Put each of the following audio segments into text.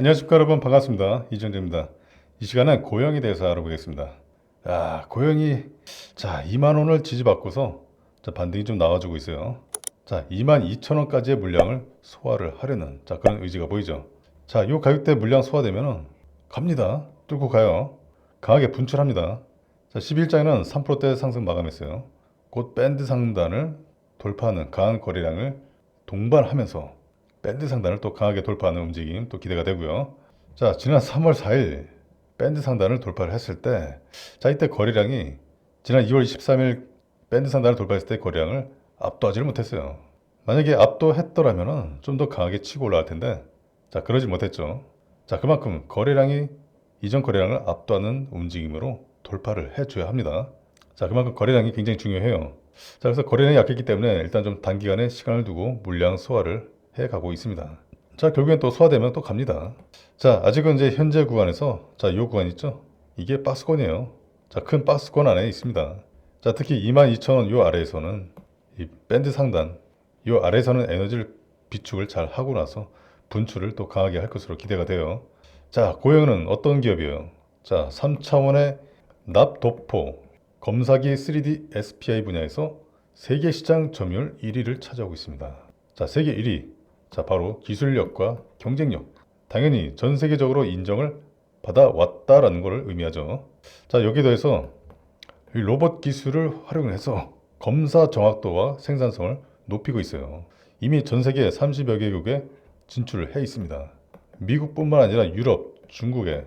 안녕하십니까 여러분. 반갑습니다. 이정재입니다. 이 시간은 고영에 대해서 알아보겠습니다. 아 고영이 자 2만원을 지지받고서 자 반등이 좀 나와주고 있어요. 자 2만 2천원까지의 물량을 소화를 하려는 자 그런 의지가 보이죠? 자이 가격대 물량 소화되면은 갑니다. 뚫고 가요. 강하게 분출합니다. 자 11장에는 3%대 상승 마감했어요. 곧 밴드 상단을 돌파하는 강한 거래량을 동반하면서 밴드 상단을 또 강하게 돌파하는 움직임 또 기대가 되고요. 자, 지난 3월 4일 밴드 상단을 돌파를 했을 때, 자, 이때 거래량이 지난 2월 23일 밴드 상단을 돌파했을 때 거래량을 압도하지를 못했어요. 만약에 압도했더라면은 좀더 강하게 치고 올라갈 텐데, 자, 그러지 못했죠. 자, 그만큼 거래량이 이전 거래량을 압도하는 움직임으로 돌파를 해줘야 합니다. 자, 그만큼 거래량이 굉장히 중요해요. 자, 그래서 거래량이 약했기 때문에 일단 좀 단기간에 시간을 두고 물량 소화를 해 가고 있습니다. 자, 결국엔 또 소화되면 또 갑니다. 자, 아직은 이제 현재 구간에서 자, 이 구간 있죠? 이게 박스권이에요. 자, 큰 박스권 안에 있습니다. 자, 특히 22,000원 요 아래에서는 이 밴드 상단 요 아래에서는 에너지를 비축을 잘 하고 나서 분출을 또 강하게 할 것으로 기대가 돼요. 자, 고영은 어떤 기업이에요? 자, 3차원의 납도포 검사기 3D SPI 분야에서 세계 시장 점유율 1위를 차지하고 있습니다. 자, 세계 1위. 자, 바로 기술력과 경쟁력. 당연히 전 세계적으로 인정을 받아왔다라는 것을 의미하죠. 자, 여기에 더해서 이 로봇 기술을 활용을 해서 검사 정확도와 생산성을 높이고 있어요. 이미 전 세계 30여 개국에 진출을 해 있습니다. 미국뿐만 아니라 유럽, 중국의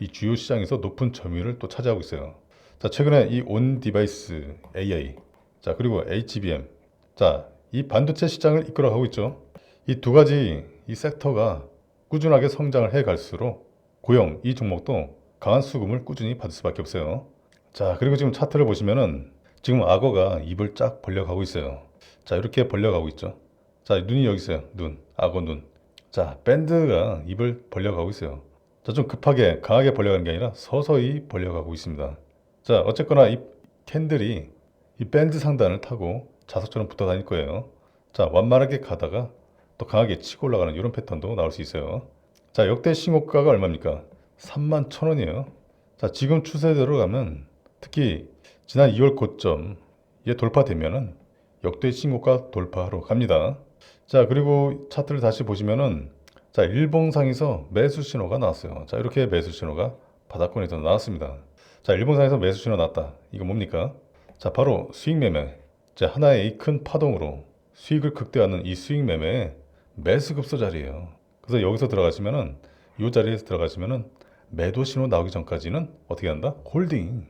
이 주요 시장에서 높은 점유율을 또 차지하고 있어요. 자, 최근에 이 온 디바이스 AI, 자, 그리고 HBM, 자, 이 반도체 시장을 이끌어가고 있죠. 이 두 가지 이 섹터가 꾸준하게 성장을 해 갈수록 고용 이 종목도 강한 수급을 꾸준히 받을 수밖에 없어요. 자, 그리고 지금 차트를 보시면은 지금 악어가 입을 쫙 벌려가고 있어요. 자, 이렇게 벌려가고 있죠. 자, 눈이 여기 있어요. 눈, 악어 눈. 자, 밴드가 입을 벌려가고 있어요. 자, 좀 급하게 강하게 벌려가는 게 아니라 서서히 벌려가고 있습니다. 자, 어쨌거나 이 캔들이 이 밴드 상단을 타고 자석처럼 붙어 다닐 거예요. 자, 완만하게 가다가 또 강하게 치고 올라가는 이런 패턴도 나올 수 있어요. 자, 역대 신고가가 얼마입니까? 3만 천 원이에요. 자, 지금 추세대로 가면 특히 지난 2월 고점 이 돌파되면은 역대 신고가 돌파하러 갑니다. 자, 그리고 차트를 다시 보시면은 자, 일봉상에서 매수 신호가 나왔어요. 자, 이렇게 매수 신호가 바닥권에서 나왔습니다. 자, 일봉상에서 매수 신호 나왔다. 이거 뭡니까? 자, 바로 수익 매매. 자, 하나의 이큰 파동으로 수익을 극대화하는 이 수익 매매의 매수 급소 자리예요. 그래서 여기서 들어가시면은 이 자리에서 들어가시면은 매도 신호 나오기 전까지는 어떻게 한다? 홀딩.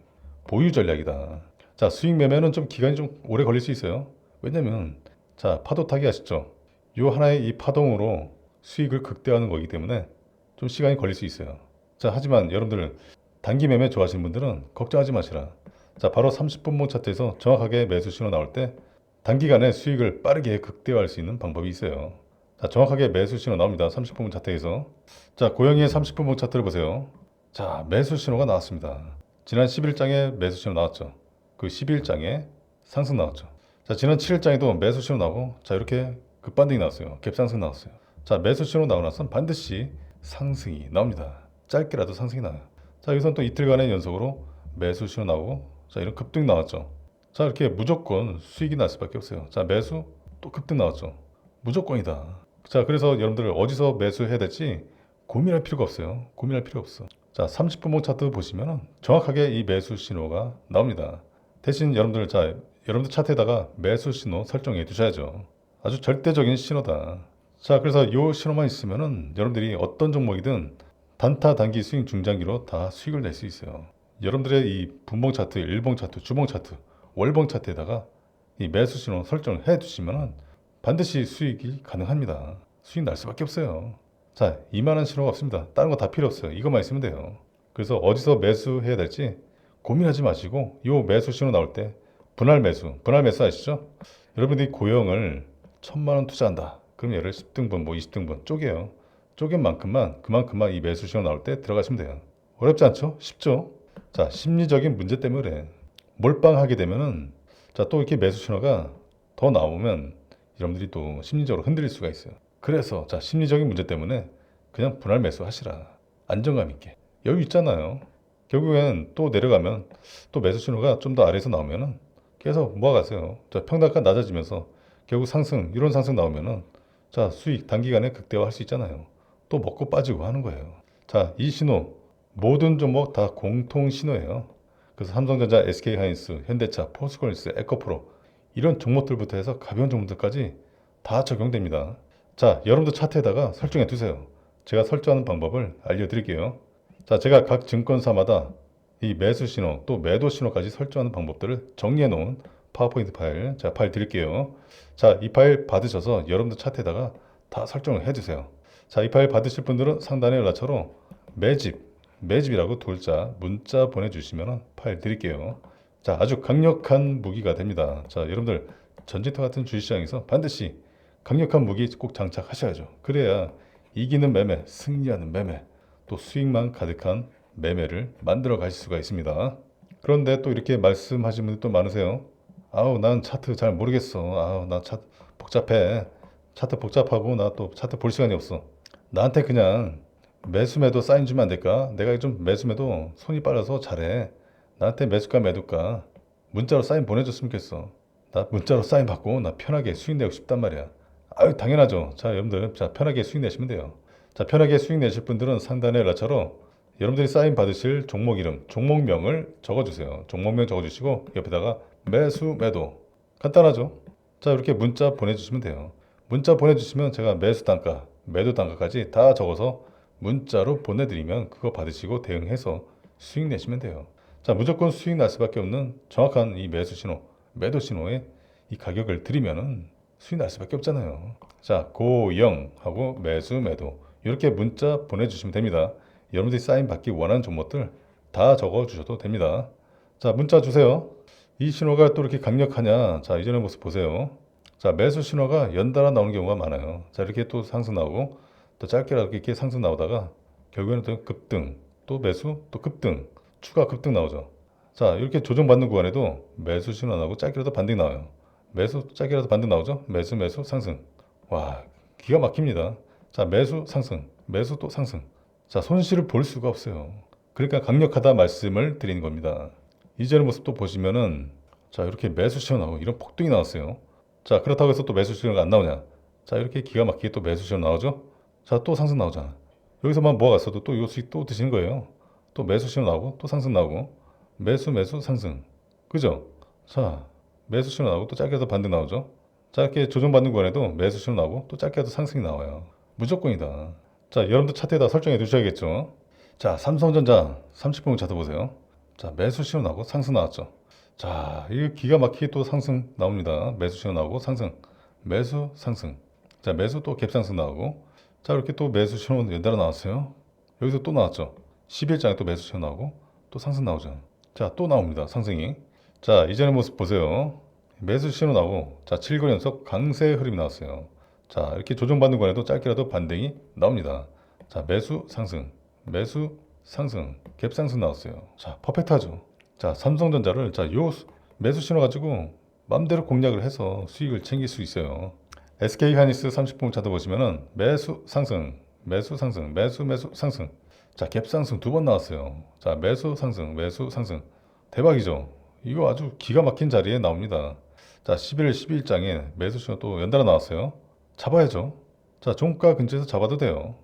보유 전략이다. 자, 수익 매매는 좀 기간이 좀 오래 걸릴 수 있어요. 왜냐면 자, 파도 타기 아시죠? 요 하나의 이 파동으로 수익을 극대화하는 거기 때문에 좀 시간이 걸릴 수 있어요. 자, 하지만 여러분들 단기 매매 좋아하시는 분들은 걱정하지 마시라. 자, 바로 30분봉 차트에서 정확하게 매수 신호 나올 때 단기간에 수익을 빠르게 극대화할 수 있는 방법이 있어요. 자, 정확하게 매수 신호 나옵니다. 30분봉 차트에서. 자, 고영이의 30분봉 차트를 보세요. 자, 매수 신호가 나왔습니다. 지난 11장에 매수 신호 나왔죠. 그 11장에 상승 나왔죠. 자, 지난 7일장에도 매수 신호 나오고 자, 이렇게 급반등이 나왔어요. 갭상승 나왔어요. 자, 매수 신호 나오고 나서는 반드시 상승이 나옵니다. 짧게라도 상승이 나요. 자, 여기서는 또 이틀간의 연속으로 매수 신호 나오고 자, 이런 급등 나왔죠. 자, 이렇게 무조건 수익이 날 수밖에 없어요. 자, 매수 또 급등 나왔죠. 무조건이다. 자, 그래서 여러분들 어디서 매수해야 될지 고민할 필요가 없어요. 고민할 필요 없어. 자, 30분봉 차트 보시면은 정확하게 이 매수 신호가 나옵니다. 대신 여러분들 자, 여러분들 차트에다가 매수 신호 설정해 두셔야죠. 아주 절대적인 신호다. 자, 그래서 이 신호만 있으면은 여러분들이 어떤 종목이든 단타, 단기, 스윙, 중장기로 다 수익을 낼 수 있어요. 여러분들의 이 분봉 차트, 일봉 차트, 주봉 차트, 월봉 차트에다가 이 매수 신호 설정을 해 두시면은 반드시 수익이 가능합니다. 수익 날 수밖에 없어요. 자, 이만한 신호가 없습니다. 다른 거 다 필요 없어요. 이것만 있으면 돼요. 그래서 어디서 매수해야 될지 고민하지 마시고 요 매수 신호 나올 때 분할 매수, 분할 매수 아시죠? 여러분들이 고용을 천만 원 투자한다. 그럼 얘를 10등분, 뭐 20등분 쪼개요. 쪼갠 만큼만 그만큼만 이 매수 신호 나올 때 들어가시면 돼요. 어렵지 않죠? 쉽죠? 자, 심리적인 문제 때문에 그래. 몰빵하게 되면은 자, 또 이렇게 매수 신호가 더 나오면 여러분들이 또 심리적으로 흔들릴 수가 있어요. 그래서 자, 심리적인 문제 때문에 그냥 분할 매수 하시라. 안정감 있게. 여유 있잖아요. 결국엔 또 내려가면 또 매수 신호가 좀 더 아래에서 나오면은 계속 모아가세요. 자, 평단가 낮아지면서 결국 상승, 이런 상승 나오면은 자, 수익 단기간에 극대화 할 수 있잖아요. 또 먹고 빠지고 하는 거예요. 자, 이 신호 모든 종목 다 공통 신호예요. 그래서 삼성전자, SK하이닉스, 현대차, 포스코닉스, 에코프로 이런 종목들부터 해서 가벼운 종목들까지 다 적용됩니다. 자, 여러분도 차트에다가 설정해 두세요. 제가 설정하는 방법을 알려드릴게요. 자, 제가 각 증권사마다 이 매수 신호 또 매도 신호까지 설정하는 방법들을 정리해 놓은 파워포인트 파일 제가 파일 드릴게요. 자, 이 파일 받으셔서 여러분들 차트에다가 다 설정을 해 주세요. 자, 이 파일 받으실 분들은 상단에 연락처로 매집, 매집이라고 둘자 문자 보내주시면 파일 드릴게요. 자, 아주 강력한 무기가 됩니다. 자, 여러분들 전지터 같은 주식시장에서 반드시 강력한 무기 꼭 장착하셔야죠. 그래야 이기는 매매, 승리하는 매매, 또 수익만 가득한 매매를 만들어 가실 수가 있습니다. 그런데 또 이렇게 말씀하시는 분들 또 많으세요. 아우, 난 차트 잘 모르겠어. 아우, 나 차트 복잡해. 차트 복잡하고 나 또 차트 볼 시간이 없어. 나한테 그냥 매수매도 사인 주면 안 될까? 내가 좀 매수매도 손이 빨라서 잘해. 나한테 매수가 매도가 문자로 사인 보내줬으면 좋겠어. 나 문자로 사인 받고 나 편하게 수익 내고 싶단 말이야. 아유 당연하죠. 자 여러분들 자 편하게 수익 내시면 돼요. 자 편하게 수익 내실 분들은 상단에 연락처로 여러분들이 사인 받으실 종목 이름, 종목명을 적어주세요. 종목명 적어주시고 옆에다가 매수 매도 간단하죠. 자 이렇게 문자 보내주시면 돼요. 문자 보내주시면 제가 매수 단가, 매도 단가까지 다 적어서 문자로 보내드리면 그거 받으시고 대응해서 수익 내시면 돼요. 자 무조건 수익 날 수밖에 없는 정확한 이 매수 신호, 매도 신호에 이 가격을 드리면은 수익 날 수밖에 없잖아요. 자 고영 하고 매수 매도 이렇게 문자 보내주시면 됩니다. 여러분들이 사인 받기 원하는 종목들 다 적어 주셔도 됩니다. 자 문자 주세요. 이 신호가 또 이렇게 강력하냐? 자 이전의 모습 보세요. 자 매수 신호가 연달아 나오는 경우가 많아요. 자 이렇게 또 상승 나오고 또 짧게라도 이렇게 상승 나오다가 결국에는 또 급등, 또 매수, 또 급등, 추가 급등 나오죠. 자 이렇게 조정받는 구간에도 매수 신호 나오고 짧게라도 반등 나와요. 매수 짧게라도 반등 나오죠. 매수 매수 상승. 와 기가 막힙니다. 자 매수 상승, 매수 또 상승. 자 손실을 볼 수가 없어요. 그러니까 강력하다 말씀을 드리는 겁니다. 이전의 모습 또 보시면은 자 이렇게 매수 신호 나오고 이런 폭등이 나왔어요. 자 그렇다고 해서 또 매수 신호가 안 나오냐? 자 이렇게 기가 막히게 또 매수 신호 나오죠? 자 또 상승 나오잖아. 여기서만 모아갔어도 또이 수익 또 드시는 거예요. 또 매수 신호 나오고 또 상승 나오고 매수 매수 상승 그죠? 자 매수 신호 나오고 또 짧게도 반등 나오죠? 짧게 조정받는 구간에도 매수 신호 나오고 또 짧게도 상승이 나와요. 무조건이다. 자 여러분들 차트에다 설정해 두셔야겠죠? 자 삼성전자 30분 차트 보세요. 자 매수 신호 나오고 상승 나왔죠? 자, 이게 기가 막히게 또 상승 나옵니다. 매수 신호 나오고 상승, 매수 상승. 자, 매수 또 갭상승 나오고. 자, 이렇게 또 매수 신호 연달아 나왔어요. 여기서 또 나왔죠. 11장에 또 매수 신호 나오고 또 상승 나오죠. 자, 또 나옵니다. 상승이. 자, 이전의 모습 보세요. 매수 신호 나오고 자, 7거 연속 강세 흐름이 나왔어요. 자, 이렇게 조정받는 거에도 짧게라도 반등이 나옵니다. 자, 매수 상승, 매수 상승, 갭 상승 나왔어요. 자, 퍼펙트하죠. 자, 삼성전자를 자, 요 수- 매수 신호 가지고 마음대로 공략을 해서 수익을 챙길 수 있어요. SK 하이닉스 30분 차트 보시면은 매수 상승, 매수 상승, 매수 매수 상승. 자, 갭 상승 두 번 나왔어요. 자, 매수 상승, 매수 상승. 대박이죠. 이거 아주 기가 막힌 자리에 나옵니다. 자, 11일 12일장에 매수 신호 또 연달아 나왔어요. 잡아야죠. 자, 종가 근처에서 잡아도 돼요.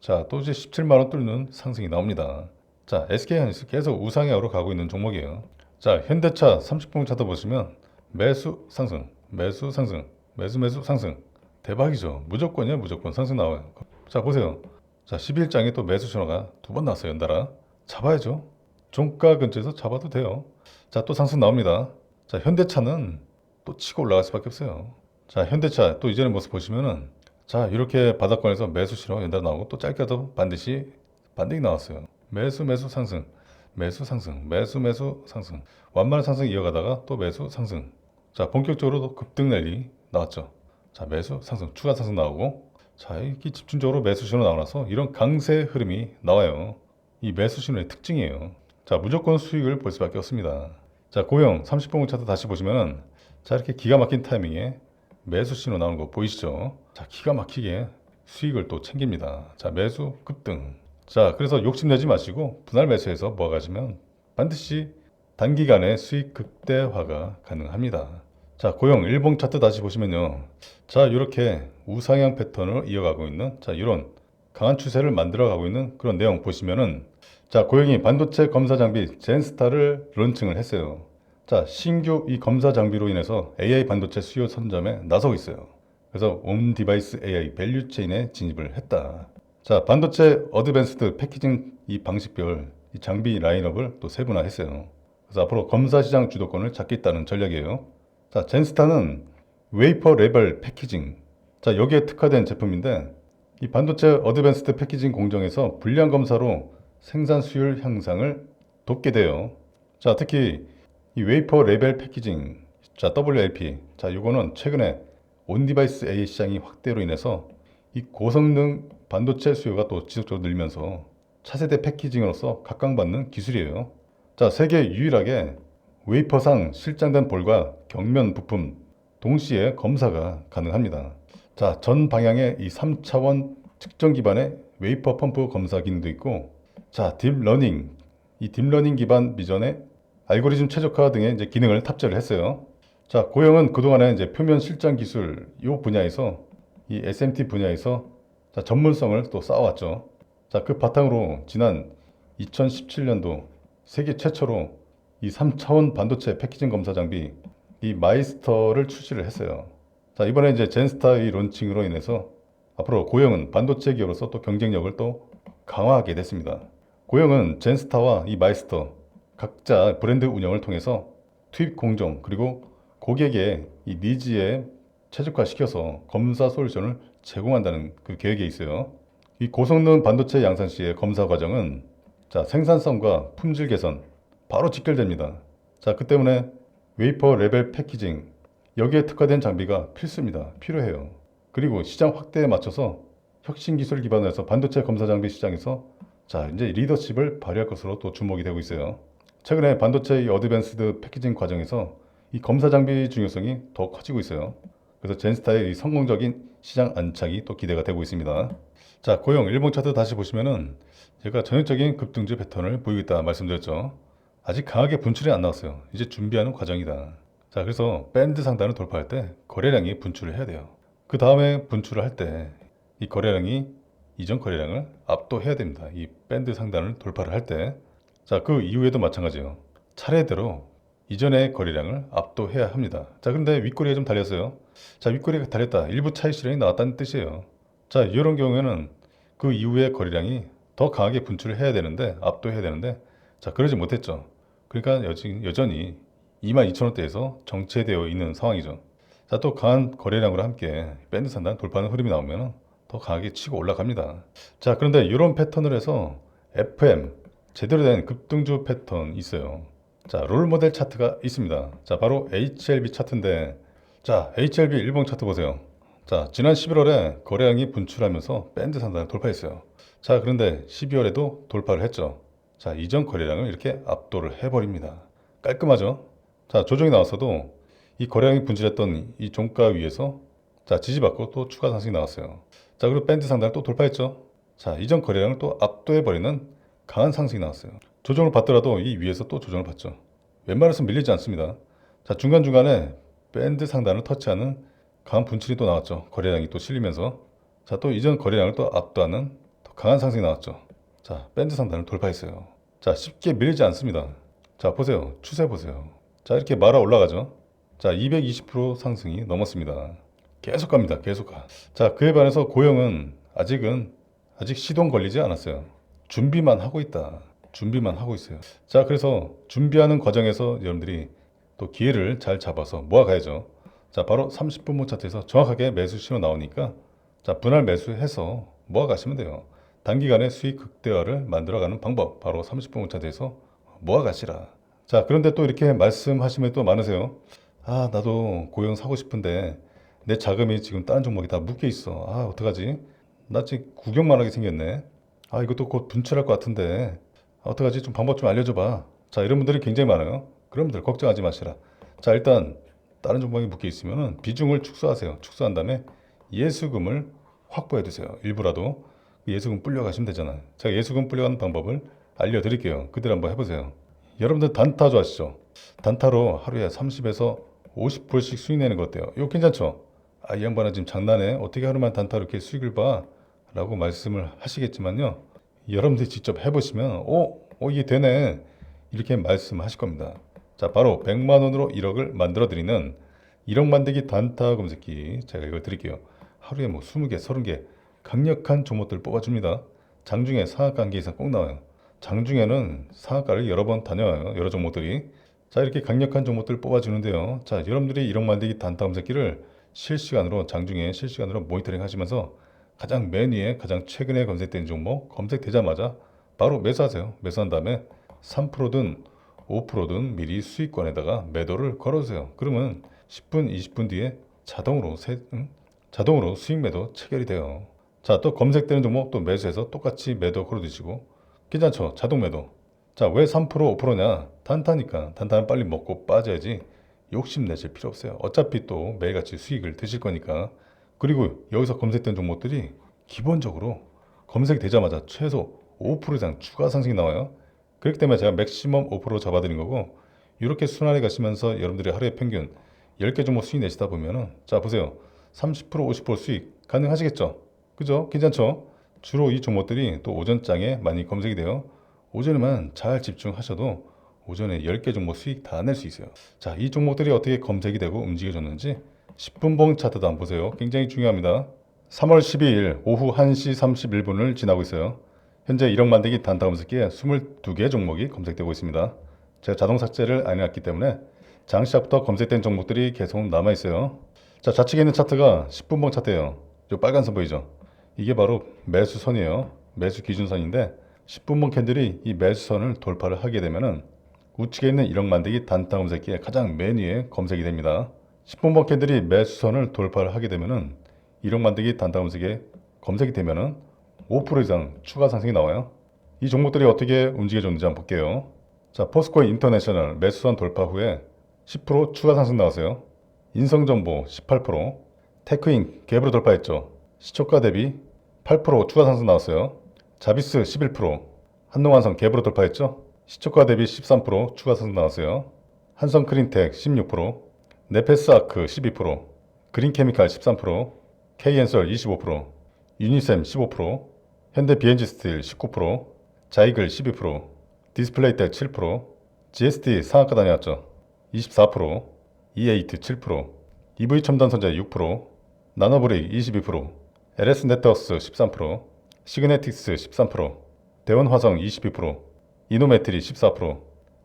자, 또 이제 17만 원 뚫는 상승이 나옵니다. 자, SK 하이닉스 계속 우상향으로 가고 있는 종목이에요. 자, 현대차 30분 차트 보시면 매수 상승, 매수 상승, 매수 매수 상승. 대박이죠. 무조건이야, 무조건 상승 나와요. 자, 보세요. 자, 11장에 또 매수 신호가 두 번 나왔어요, 연달아. 잡아야죠. 종가 근처에서 잡아도 돼요. 자, 또 상승 나옵니다. 자, 현대차는 또 치고 올라갈 수밖에 없어요. 자, 현대차 또 이전의 모습 보시면은 자, 이렇게 바닥권에서 매수 신호 연달아 나오고 또 짧게도 반드시 반등이 나왔어요. 매수 매수 상승, 매수 상승, 매수 매수 상승. 완만한 상승 이어가다가 또 매수 상승. 자, 본격적으로 급등 랠리 나왔죠. 자, 매수 상승, 추가 상승 나오고 자, 이렇게 집중적으로 매수 신호 나와서 이런 강세 흐름이 나와요. 이 매수 신호의 특징이에요. 자, 무조건 수익을 볼 수밖에 없습니다. 자, 고형 30분 차트 다시 보시면은 자, 이렇게 기가 막힌 타이밍에 매수 신호 나오는 거 보이시죠? 자, 기가 막히게 수익을 또 챙깁니다. 자, 매수 급등. 자, 그래서 욕심내지 마시고 분할 매수해서 모아가시면 반드시 단기간에 수익 극대화가 가능합니다. 자, 고용 일봉 차트 다시 보시면요. 자, 이렇게 우상향 패턴을 이어가고 있는 자, 이런 강한 추세를 만들어 가고 있는 그런 내용 보시면은 자, 고용이 반도체 검사 장비 젠스타를 론칭을 했어요. 자, 신규 이 검사 장비로 인해서 AI 반도체 수요 선점에 나서고 있어요. 그래서 온 디바이스 AI 밸류 체인에 진입을 했다. 자, 반도체 어드밴스드 패키징 이 방식별 이 장비 라인업을 또 세분화했어요. 그래서 앞으로 검사 시장 주도권을 잡겠다는 전략이에요. 자, 젠스타는 웨이퍼 레벨 패키징. 자, 여기에 특화된 제품인데 이 반도체 어드밴스드 패키징 공정에서 불량 검사로 생산 수율 향상을 돕게 돼요. 자, 특히 이 웨이퍼 레벨 패키징, 자, WLP. 자, 이거는 최근에 온 디바이스 AI 시장이 확대로 인해서 이 고성능 반도체 수요가 또 지속적으로 늘면서 차세대 패키징으로서 각광받는 기술이에요. 자, 세계 유일하게 웨이퍼상 실장된 볼과 경면 부품 동시에 검사가 가능합니다. 자, 전 방향의 이 3차원 측정 기반의 웨이퍼 펌프 검사 기능도 있고, 자, 딥러닝, 이 딥러닝 기반 미전에 알고리즘 최적화 등의 이제 기능을 탑재를 했어요. 자, 고영은 그동안에 이제 표면 실장 기술 이 분야에서 이 SMT 분야에서 자, 전문성을 또 쌓아왔죠. 자, 그 바탕으로 지난 2017년도 세계 최초로 이 3차원 반도체 패키징 검사 장비 이 마이스터를 출시를 했어요. 자, 이번에 이제 젠스타의 론칭으로 인해서 앞으로 고영은 반도체 기업으로서 또 경쟁력을 또 강화하게 됐습니다. 고영은 젠스타와 이 마이스터 각자 브랜드 운영을 통해서 투입 공정 그리고 고객의 이 니즈에 최적화시켜서 검사 솔루션을 제공한다는 그 계획에 있어요. 이 고성능 반도체 양산 시의 검사 과정은 자, 생산성과 품질 개선 바로 직결됩니다. 자, 그 때문에 웨이퍼 레벨 패키징 여기에 특화된 장비가 필수입니다. 필요해요. 그리고 시장 확대에 맞춰서 혁신 기술 기반으로 해서 반도체 검사 장비 시장에서 자, 이제 리더십을 발휘할 것으로 또 주목이 되고 있어요. 최근에 반도체 이 어드밴스드 패키징 과정에서 이 검사 장비 중요성이 더 커지고 있어요. 그래서 젠스타의 이 성공적인 시장 안착이 또 기대가 되고 있습니다. 자, 고용 일본 차트 다시 보시면은 제가 전형적인 급등주 패턴을 보이고 있다 말씀드렸죠. 아직 강하게 분출이 안 나왔어요. 이제 준비하는 과정이다. 자, 그래서 밴드 상단을 돌파할 때 거래량이 분출을 해야 돼요. 그 다음에 분출을 할 때 이 거래량이 이전 거래량을 압도해야 됩니다. 이 밴드 상단을 돌파를 할 때. 자, 그 이후에도 마찬가지예요. 차례대로 이전의 거래량을 압도해야 합니다. 자, 그런데 윗꼬리가 좀 달렸어요. 자, 윗꼬리가 달렸다. 일부 차익 실현이 나왔다는 뜻이에요. 자, 이런 경우에는 그 이후의 거래량이 더 강하게 분출을 해야 되는데, 압도해야 되는데, 자, 그러지 못했죠. 그러니까 여지, 여전히 22,000원대에서 정체되어 있는 상황이죠. 자, 또 강한 거래량으로 함께 밴드 상단 돌파하는 흐름이 나오면 더 강하게 치고 올라갑니다. 자, 그런데 이런 패턴을 해서 FM, 제대로 된 급등주 패턴 있어요. 자, 롤 모델 차트가 있습니다. 자, 바로 HLB 차트인데, 자, HLB 일봉 차트 보세요. 자, 지난 11월에 거래량이 분출하면서 밴드 상단을 돌파했어요. 자, 그런데 12월에도 돌파를 했죠. 자, 이전 거래량을 이렇게 압도를 해버립니다. 깔끔하죠? 자, 조정이 나왔어도 이 거래량이 분출했던 이 종가 위에서 자, 지지받고 또 추가 상승이 나왔어요. 자, 그리고 밴드 상단을 또 돌파했죠? 자, 이전 거래량을 또 압도해버리는 강한 상승이 나왔어요. 조정을 받더라도 이 위에서 또 조정을 받죠. 웬만해서 밀리지 않습니다. 자, 중간중간에 밴드 상단을 터치하는 강한 분출이 또 나왔죠. 거래량이 또 실리면서. 자, 또 이전 거래량을 또 압도하는 더 강한 상승이 나왔죠. 자, 밴드 상단을 돌파했어요. 자, 쉽게 밀리지 않습니다. 자, 보세요. 추세 보세요. 자, 이렇게 말아 올라가죠. 자, 220% 상승이 넘었습니다. 계속 갑니다. 계속 가. 자, 그에 반해서 고영은 아직은 아직 시동 걸리지 않았어요. 준비만 하고 있다. 준비만 하고 있어요. 자, 그래서 준비하는 과정에서 여러분들이 또 기회를 잘 잡아서 모아가야죠. 자, 바로 30분모 차트에서 정확하게 매수 신호 나오니까 자, 분할 매수해서 모아가시면 돼요. 단기간에 수익 극대화를 만들어가는 방법 바로 30분모 차트에서 모아가시라. 자, 그런데 또 이렇게 말씀하시면 또 많으세요. 아, 나도 고용 사고 싶은데 내 자금이 지금 다른 종목에 다 묶여 있어. 아, 어떡하지? 나 지금 구경만 하게 생겼네. 아, 이것도 곧 분출할 것 같은데. 아, 어떡하지? 좀 방법 좀 알려줘봐. 자, 이런 분들이 굉장히 많아요. 그런 분들 걱정하지 마시라. 자, 일단 다른 종목에 묶여 있으면 비중을 축소하세요. 축소한 다음에 예수금을 확보해 두세요. 일부라도 예수금 불려 가시면 되잖아요. 제가 예수금 불려가는 방법을 알려드릴게요. 그대로 한번 해보세요. 여러분들 단타 좋아하시죠? 단타로 하루에 30에서 50불씩 수익 내는 거 어때요? 이거 괜찮죠? 아, 이 양반은 지금 장난해? 어떻게 하루만 단타로 이렇게 수익을 봐? 라고 말씀을 하시겠지만요. 여러분들이 직접 해보시면, 어, 어, 이게 되네. 이렇게 말씀하실 겁니다. 자, 바로 100만 원으로 1억을 만들어 드리는 1억 만들기 단타 검색기 제가 이걸 드릴게요. 하루에 뭐 20개, 30개 강력한 종목들 뽑아줍니다. 장중에 한개 이상 꼭 나와요. 장중에는 상한가를 여러 번 다녀와요. 여러 종목들이. 자, 이렇게 강력한 종목들 뽑아주는데요. 자, 여러분들이 1억 만들기 단타 검색기를 실시간으로 장중에 실시간으로 모니터링 하시면서 가장 맨 위에 가장 최근에 검색된 종목 검색되자마자 바로 매수하세요. 매수한 다음에 3%든 5%든 미리 수익권에다가 매도를 걸어주세요. 그러면 10분, 20분 뒤에 자동으로 세, 응? 자동으로 수익 매도 체결이 돼요. 자, 또 검색되는 종목 또 매수해서 똑같이 매도 걸어두시고 괜찮죠? 자동 매도. 자, 왜 3% 5%냐? 단타니까. 단타는 빨리 먹고 빠져야지 욕심 내실 필요 없어요. 어차피 또 매일같이 수익을 드실 거니까. 그리고 여기서 검색된 종목들이 기본적으로 검색되자마자 최소 5% 이상 추가 상승이 나와요. 그렇기 때문에 제가 맥시멈 5% 잡아드린 거고 이렇게 순환해 가시면서 여러분들이 하루에 평균 10개 종목 수익 내시다 보면은 자 보세요. 30% 50% 수익 가능하시겠죠? 그죠? 괜찮죠? 주로 이 종목들이 또 오전장에 많이 검색이 돼요. 오전에만 잘 집중하셔도 오전에 10개 종목 수익 다 낼 수 있어요. 자, 이 종목들이 어떻게 검색이 되고 움직여졌는지 10분봉 차트도 한번 보세요. 굉장히 중요합니다. 3월 12일 오후 1시 31분을 지나고 있어요. 현재 1억 만들기 단타 검색기에 22개 종목이 검색되고 있습니다. 제가 자동 삭제를 안 해놨기 때문에 장 시작부터 검색된 종목들이 계속 남아 있어요. 자, 좌측에 있는 차트가 10분봉 차트예요. 이 빨간 선 보이죠? 이게 바로 매수선이에요. 매수 기준선인데 10분봉 캔들이 이 매수선을 돌파를 하게 되면은 우측에 있는 1억 만들기 단타 검색기에 가장 맨 위에 검색이 됩니다. 10분봉 캔들이 매수선을 돌파를 하게 되면은 1억 만들기 단타 검색에 검색이 되면은 5% 이상 추가 상승이 나와요. 이 종목들이 어떻게 움직여졌는지 한번 볼게요. 자, 포스코 인터내셔널 매수선 돌파 후에 10% 추가 상승 나왔어요. 인성정보 18%, 테크인 갭으로 돌파했죠. 시초가 대비 8% 추가 상승 나왔어요. 자비스 11%, 한동안성 갭으로 돌파했죠. 시초가 대비 13% 추가 상승 나왔어요. 한성크린텍 16%, 네페스아크 12%, 그린케미칼 13%, K엔솔 25%, 유니셈 15%, 현대 비엔지스틸 19%, 자이글 12%, 디스플레이텍 7%, GST 상한가 다녀왔죠. 24%, E8 7%, EV 첨단 선재 6%, 나노브릭 22%, LS 네트워스 13%, 시그네틱스 13%, 대원화성 22%, 이노메트리 14%,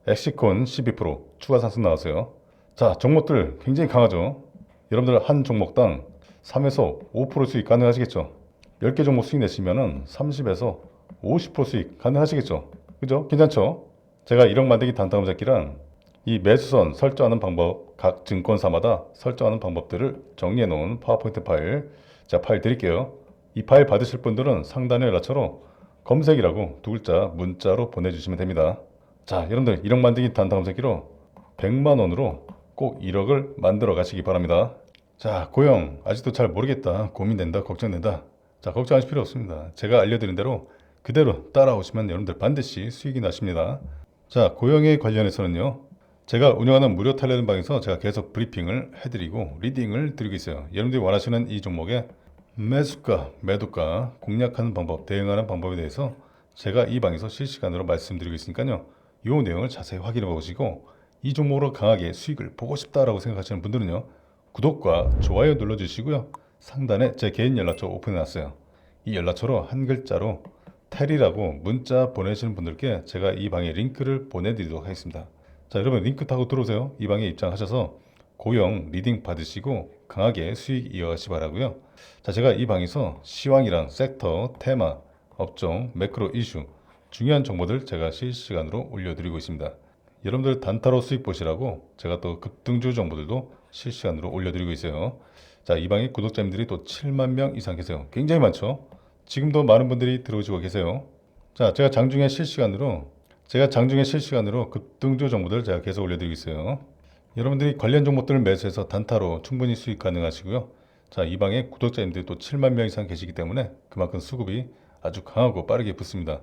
엑시콘 12% 추가 상승 나왔어요. 자, 종목들 굉장히 강하죠. 여러분들 한 종목당 3에서 5% 수익 가능하시겠죠? 10개 종목 수익 내시면은 30에서 50% 수익 가능하시겠죠? 그죠? 괜찮죠? 제가 1억 만들기 단타금 잡기랑 이 매수선 설정하는 방법, 각 증권사마다 설정하는 방법들을 정리해 놓은 파워포인트 파일, 자, 파일 드릴게요. 이 파일 받으실 분들은 상단의 연락처로 검색이라고 두 글자 문자로 보내주시면 됩니다. 자, 여러분들 1억 만들기 단타 검색기로 100만 원으로 꼭 1억을 만들어 가시기 바랍니다. 자, 고영 아직도 잘 모르겠다. 고민된다. 걱정된다. 자, 걱정하실 필요 없습니다. 제가 알려드린 대로 그대로 따라오시면 여러분들 반드시 수익이 나십니다. 자, 고영에 관련해서는요. 제가 운영하는 무료 텔레그램 방에서 제가 계속 브리핑을 해드리고 리딩을 드리고 있어요. 여러분들이 원하시는 이 종목의 매수가, 매도가, 공략하는 방법, 대응하는 방법에 대해서 제가 이 방에서 실시간으로 말씀드리고 있으니까요. 이 내용을 자세히 확인해 보시고 이 종목으로 강하게 수익을 보고 싶다라고 생각하시는 분들은요. 구독과 좋아요 눌러주시고요. 상단에 제 개인 연락처 오픈해 놨어요. 이 연락처로 한 글자로 텔이라고 문자 보내시는 분들께 제가 이 방에 링크를 보내드리도록 하겠습니다. 자, 여러분 링크 타고 들어오세요. 이 방에 입장하셔서 고용 리딩 받으시고 강하게 수익 이어가시 바라고요. 자, 제가 이 방에서 시황이랑 섹터, 테마, 업종, 매크로 이슈 중요한 정보들 제가 실시간으로 올려드리고 있습니다. 여러분들 단타로 수익 보시라고 제가 또 급등주 정보들도 실시간으로 올려드리고 있어요. 자, 이 방에 구독자님들이 또 7만 명 이상 계세요. 굉장히 많죠? 지금도 많은 분들이 들어오시고 계세요. 자, 제가 장중에 실시간으로 제가 장중에 실시간으로 급등주 정보들 제가 계속 올려드리고 있어요. 여러분들이 관련 종목들을 매수해서 단타로 충분히 수익 가능하시고요. 자, 이 방에 구독자님들이 또 7만 명 이상 계시기 때문에 그만큼 수급이 아주 강하고 빠르게 붙습니다.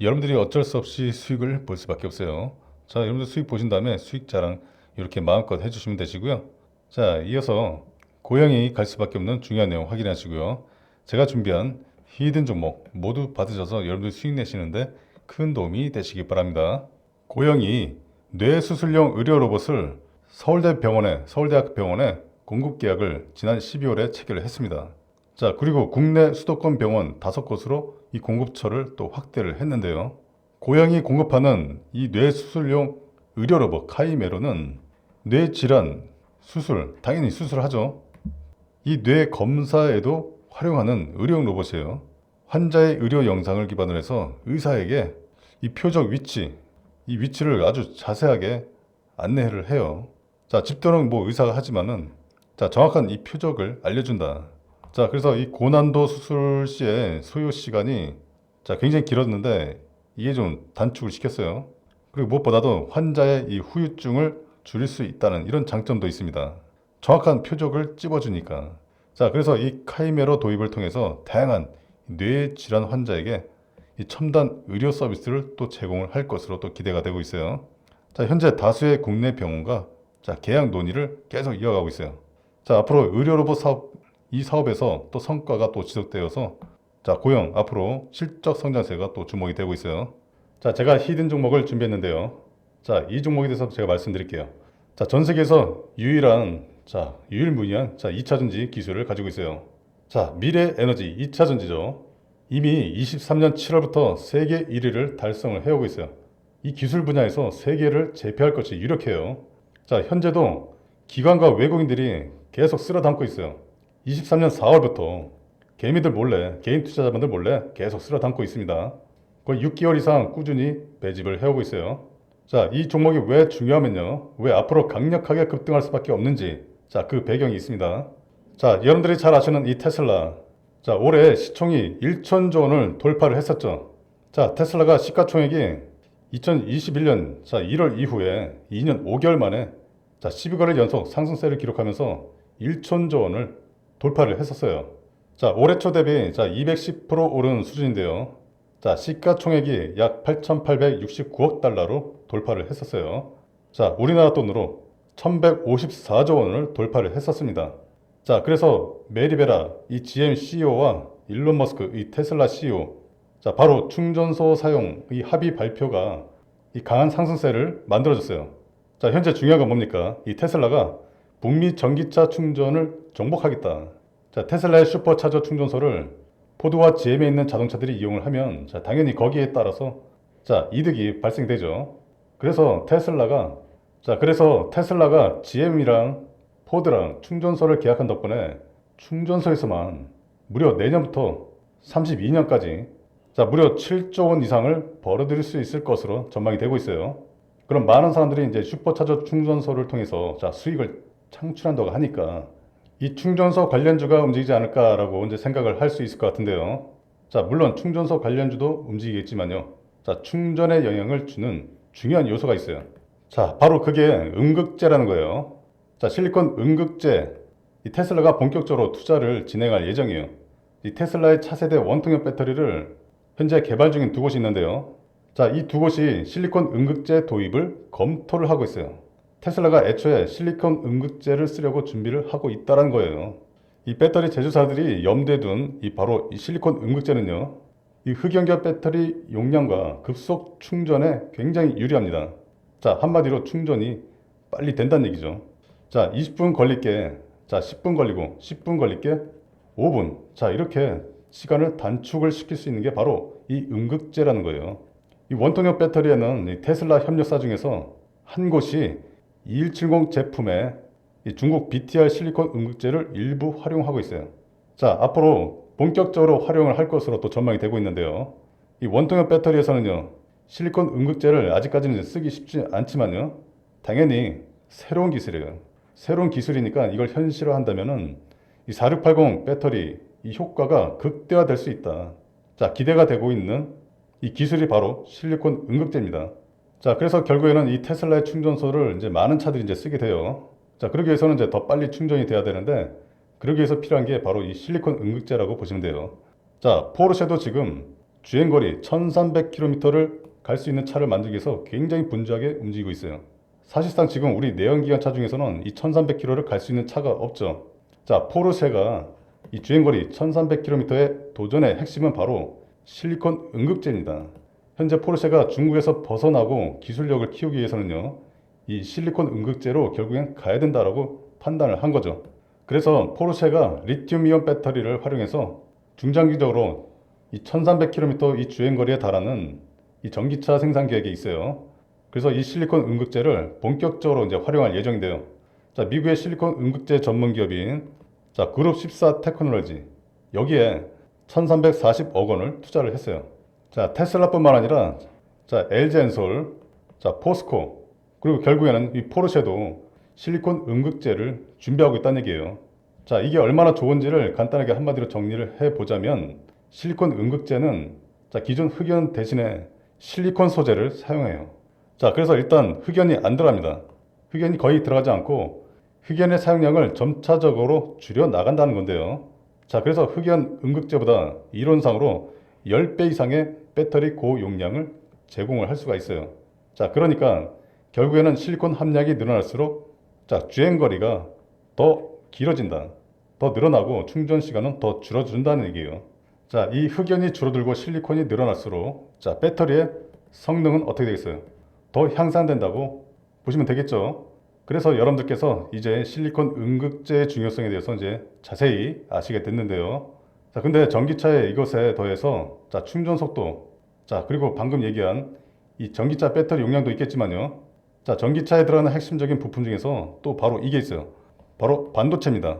여러분들이 어쩔 수 없이 수익을 볼 수밖에 없어요. 자, 여러분들 수익 보신 다음에 수익 자랑 이렇게 마음껏 해주시면 되시고요. 자, 이어서 고양이 갈 수밖에 없는 중요한 내용 확인하시고요. 제가 준비한 히든 종목 모두 받으셔서 여러분들 수익 내시는데 큰 도움이 되시기 바랍니다. 고영이 뇌수술용 의료 로봇을 서울대 병원에 서울대학교 병원에 공급 계약을 지난 12월에 체결을 했습니다. 자 그리고 국내 수도권 병원 다섯 곳으로 이 공급처를 또 확대를 했는데요. 고영이 공급하는 이 뇌수술용 의료 로봇 카이메로는 뇌 질환 수술 당연히 수술하죠. 이 뇌 검사에도 활용하는 의료용 로봇이에요. 환자의 의료 영상을 기반으로 해서 의사에게 이 표적 위치, 이 위치를 아주 자세하게 안내를 해요. 자, 집도는 뭐 의사가 하지만은 자, 정확한 이 표적을 알려준다. 자, 그래서 이 고난도 수술 시에 소요 시간이 자, 굉장히 길었는데 이게 좀 단축을 시켰어요. 그리고 무엇보다도 환자의 이 후유증을 줄일 수 있다는 이런 장점도 있습니다. 정확한 표적을 찝어주니까. 자, 그래서 이 카이메로 도입을 통해서 다양한 뇌 질환 환자에게 이 첨단 의료 서비스를 또 제공을 할 것으로 또 기대가 되고 있어요. 자, 현재 다수의 국내 병원과 자, 계약 논의를 계속 이어가고 있어요. 자, 앞으로 의료 로봇 사업 이 사업에서 또 성과가 또 지속되어서 자, 고용 앞으로 실적 성장세가 또 주목이 되고 있어요. 자, 제가 히든 종목을 준비했는데요. 자, 이 종목에 대해서 제가 말씀드릴게요. 자, 전 세계에서 유일한 자, 유일무이한 자, 2차 전지 기술을 가지고 있어요. 자, 미래 에너지 2차 전지죠. 이미 23년 7월부터 세계 1위를 달성을 해오고 있어요. 이 기술 분야에서 세계를 제패할 것이 유력해요. 자, 현재도 기관과 외국인들이 계속 쓸어 담고 있어요. 23년 4월부터 개미들 몰래, 개인 투자자분들 몰래 계속 쓸어 담고 있습니다. 거의 6개월 이상 꾸준히 배집을 해오고 있어요. 자, 이 종목이 왜 중요하면요. 왜 앞으로 강력하게 급등할 수밖에 없는지. 자, 그 배경이 있습니다. 자, 여러분들이 잘 아시는 이 테슬라. 자, 올해 시총이 1천조 원을 돌파를 했었죠. 자, 테슬라가 시가총액이 2021년 자, 1월 이후에 2년 5개월 만에 자, 12거래일 연속 상승세를 기록하면서 1천조 원을 돌파를 했었어요. 자, 올해 초 대비 자, 210% 오른 수준인데요. 자, 시가총액이 약 8,869억 달러로 돌파를 했었어요. 자, 우리나라 돈으로 1,154조 원을 돌파를 했었습니다. 자, 그래서 메리베라 이 GM CEO와 일론 머스크 이 테슬라 CEO 자, 바로 충전소 사용 이 합의 발표가 이 강한 상승세를 만들어줬어요. 자, 현재 중요한 건 뭡니까? 이 테슬라가 북미 전기차 충전을 정복하겠다. 자, 테슬라의 슈퍼차저 충전소를 포드와 GM에 있는 자동차들이 이용을 하면 자, 당연히 거기에 따라서 자, 이득이 발생되죠. 그래서 테슬라가 자, 그래서 테슬라가 GM이랑 포드랑 충전소를 계약한 덕분에 충전소에서만 무려 내년부터 32년까지 자, 무려 7조 원 이상을 벌어들일 수 있을 것으로 전망이 되고 있어요. 그럼 많은 사람들이 이제 슈퍼차저 충전소를 통해서 자, 수익을 창출한다고 하니까 이 충전소 관련주가 움직이지 않을까라고 이제 생각을 할 수 있을 것 같은데요. 자, 물론 충전소 관련주도 움직이겠지만요. 자, 충전에 영향을 주는 중요한 요소가 있어요. 자, 바로 그게 음극재라는 거예요. 자, 실리콘 음극재. 이 테슬라가 본격적으로 투자를 진행할 예정이에요. 이 테슬라의 차세대 원통형 배터리를 현재 개발 중인 두 곳이 있는데요. 자, 이 두 곳이 실리콘 음극재 도입을 검토를 하고 있어요. 테슬라가 애초에 실리콘 음극재를 쓰려고 준비를 하고 있다는 거예요. 이 배터리 제조사들이 염두에 둔 이 바로 이 실리콘 음극재는요. 이 흑연결 배터리 용량과 급속 충전에 굉장히 유리합니다. 자, 한마디로 충전이 빨리 된다는 얘기죠. 자, 20분 걸릴게. 자, 10분 걸리고 10분 걸릴게. 5분. 자, 이렇게 시간을 단축을 시킬 수 있는 게 바로 이 음극재라는 거예요. 이 원통형 배터리에는 이 테슬라 협력사 중에서 한 곳이 2170 제품에 이 중국 BTR 실리콘 음극재를 일부 활용하고 있어요. 자, 앞으로 본격적으로 활용을 할 것으로 또 전망이 되고 있는데요. 이 원통형 배터리에서는요, 실리콘 음극재를 아직까지는 쓰기 쉽지 않지만요, 당연히 새로운 기술이에요. 새로운 기술이니까 이걸 현실화한다면은 이 4680 배터리 이 효과가 극대화될 수 있다. 자, 기대가 되고 있는 이 기술이 바로 실리콘 음극재입니다. 자, 그래서 결국에는 이 테슬라의 충전소를 이제 많은 차들이 이제 쓰게 돼요. 자, 그러기 위해서는 이제 더 빨리 충전이 돼야 되는데, 그러기 위해서 필요한 게 바로 이 실리콘 음극재라고 보시면 돼요. 자, 포르쉐도 지금 주행거리 1300km를 갈 수 있는 차를 만들기 위해서 굉장히 분주하게 움직이고 있어요. 사실상 지금 우리 내연기관 차 중에서는 이 1300km를 갈 수 있는 차가 없죠. 자, 포르쉐가 이 주행거리 1300km의 도전의 핵심은 바로 실리콘 음극재입니다. 현재 포르쉐가 중국에서 벗어나고 기술력을 키우기 위해서는요, 이 실리콘 음극재로 결국엔 가야 된다라고 판단을 한 거죠. 그래서 포르쉐가 리튬이온 배터리를 활용해서 중장기적으로 이 1300km 이 주행거리에 달하는 이 전기차 생산 계획이 있어요. 그래서 이 실리콘 음극재를 본격적으로 이제 활용할 예정인데요. 자, 미국의 실리콘 음극재 전문 기업인 자, 그룹 14 테크놀로지 여기에 1340억 원을 투자를 했어요. 자, 테슬라뿐만 아니라 자, LG 엔솔, 자, 포스코 그리고 결국에는 이 포르쉐도 실리콘 음극재를 준비하고 있다는 얘기예요. 자, 이게 얼마나 좋은지를 간단하게 한마디로 정리를 해 보자면 실리콘 음극재는 자, 기존 흑연 대신에 실리콘 소재를 사용해요. 자, 그래서 일단 흑연이 안 들어갑니다. 흑연이 거의 들어가지 않고 흑연의 사용량을 점차적으로 줄여 나간다는 건데요. 자, 그래서 흑연 음극재보다 이론상으로 10배 이상의 배터리 고용량을 제공을 할 수가 있어요. 자, 그러니까 결국에는 실리콘 함량이 늘어날수록 자, 주행 거리가 더 길어진다. 더 늘어나고 충전 시간은 더 줄어든다는 얘기예요. 자, 이 흑연이 줄어들고 실리콘이 늘어날수록 자, 배터리의 성능은 어떻게 되겠어요? 더 향상된다고 보시면 되겠죠. 그래서 여러분들께서 이제 실리콘 음극재의 중요성에 대해서 이제 자세히 아시게 됐는데요. 자, 근데 전기차의 이것에 더해서 자, 충전 속도, 자, 그리고 방금 얘기한 이 전기차 배터리 용량도 있겠지만요. 자, 전기차에 들어가는 핵심적인 부품 중에서 또 바로 이게 있어요. 바로 반도체입니다.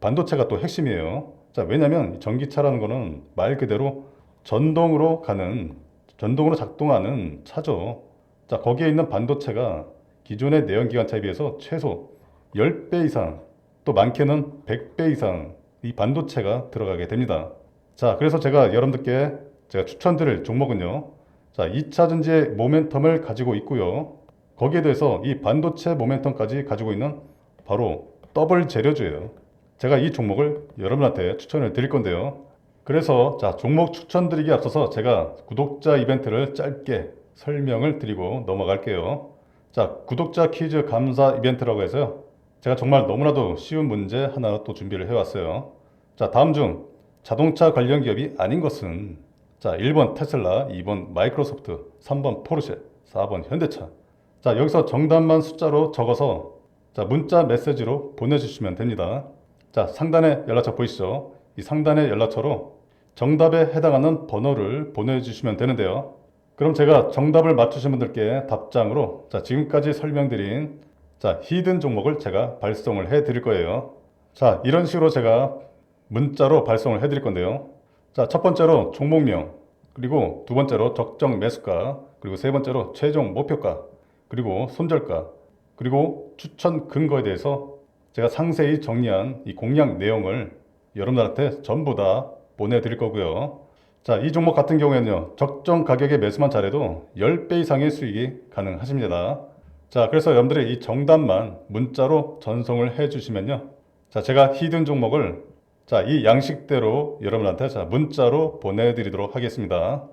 반도체가 또 핵심이에요. 자, 왜냐면 전기차라는 거는 말 그대로 전동으로 가는, 전동으로 작동하는 차죠. 자, 거기에 있는 반도체가 기존의 내연기관차에 비해서 최소 10배 이상, 또 많게는 100배 이상 이 반도체가 들어가게 됩니다. 자, 그래서 제가 여러분들께 제가 추천드릴 종목은요. 자, 2차 전지의 모멘텀을 가지고 있고요. 거기에 대해서 이 반도체 모멘텀까지 가지고 있는 바로 더블 재료주예요. 제가 이 종목을 여러분한테 추천을 드릴 건데요. 그래서 자, 종목 추천드리기 앞서서 제가 구독자 이벤트를 짧게 설명을 드리고 넘어갈게요. 자, 구독자 퀴즈 감사 이벤트라고 해서요. 제가 정말 너무나도 쉬운 문제 하나 또 준비를 해왔어요. 자, 다음 중 자동차 관련 기업이 아닌 것은 자, 1번 테슬라, 2번 마이크로소프트, 3번 포르쉐, 4번 현대차. 자, 여기서 정답만 숫자로 적어서 자, 문자 메시지로 보내주시면 됩니다. 자, 상단에 연락처 보이시죠? 이 상단의 연락처로 정답에 해당하는 번호를 보내주시면 되는데요. 그럼 제가 정답을 맞추신 분들께 답장으로 자, 지금까지 설명드린 자, 히든 종목을 제가 발송을 해 드릴 거예요. 자, 이런 식으로 제가 문자로 발송을 해 드릴 건데요. 자, 첫 번째로 종목명, 그리고 두 번째로 적정 매수가, 그리고 세 번째로 최종 목표가, 그리고 손절가, 그리고 추천 근거에 대해서 제가 상세히 정리한 이 공략 내용을 여러분들한테 전부 다 보내드릴 거고요. 자, 이 종목 같은 경우에는요, 적정 가격에 매수만 잘해도 10배 이상의 수익이 가능하십니다. 자, 그래서 여러분들이 이 정답만 문자로 전송을 해 주시면요. 자, 제가 히든 종목을 자, 이 양식대로 여러분한테 자, 문자로 보내드리도록 하겠습니다.